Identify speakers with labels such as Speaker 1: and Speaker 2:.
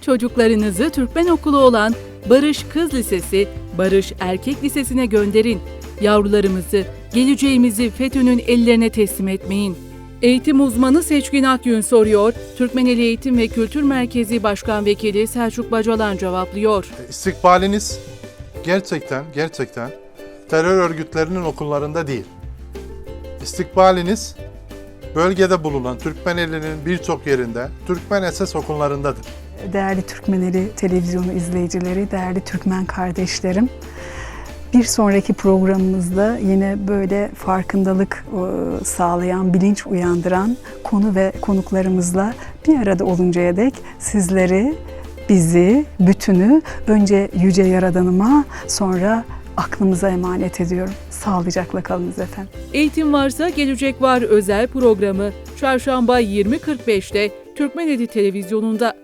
Speaker 1: Çocuklarınızı Türkmen okulu olan Barış Kız Lisesi, Barış Erkek Lisesi'ne gönderin. Yavrularımızı, geleceğimizi FETÖ'nün ellerine teslim etmeyin. Eğitim uzmanı Seçkin Akyün soruyor, Türkmeneli Eğitim ve Kültür Merkezi Başkan Vekili Selçuk Bacalan cevaplıyor.
Speaker 2: İstikbaliniz gerçekten gerçekten terör örgütlerinin okullarında değil. İstikbaliniz bölgede bulunan Türkmeneli'nin birçok yerinde Türkmen esas okullarındadır.
Speaker 3: Değerli Türkmeneli televizyonu izleyicileri, değerli Türkmen kardeşlerim. Bir sonraki programımızda yine böyle farkındalık e, sağlayan, bilinç uyandıran konu ve konuklarımızla bir arada oluncaya dek sizleri, bizi, bütünü önce Yüce Yaradanıma sonra aklımıza emanet ediyorum. Sağlıcakla kalınız efendim.
Speaker 1: Eğitim Varsa Gelecek Var özel programı Çarşamba 20.45'te Türkmeneli Televizyonu'nda.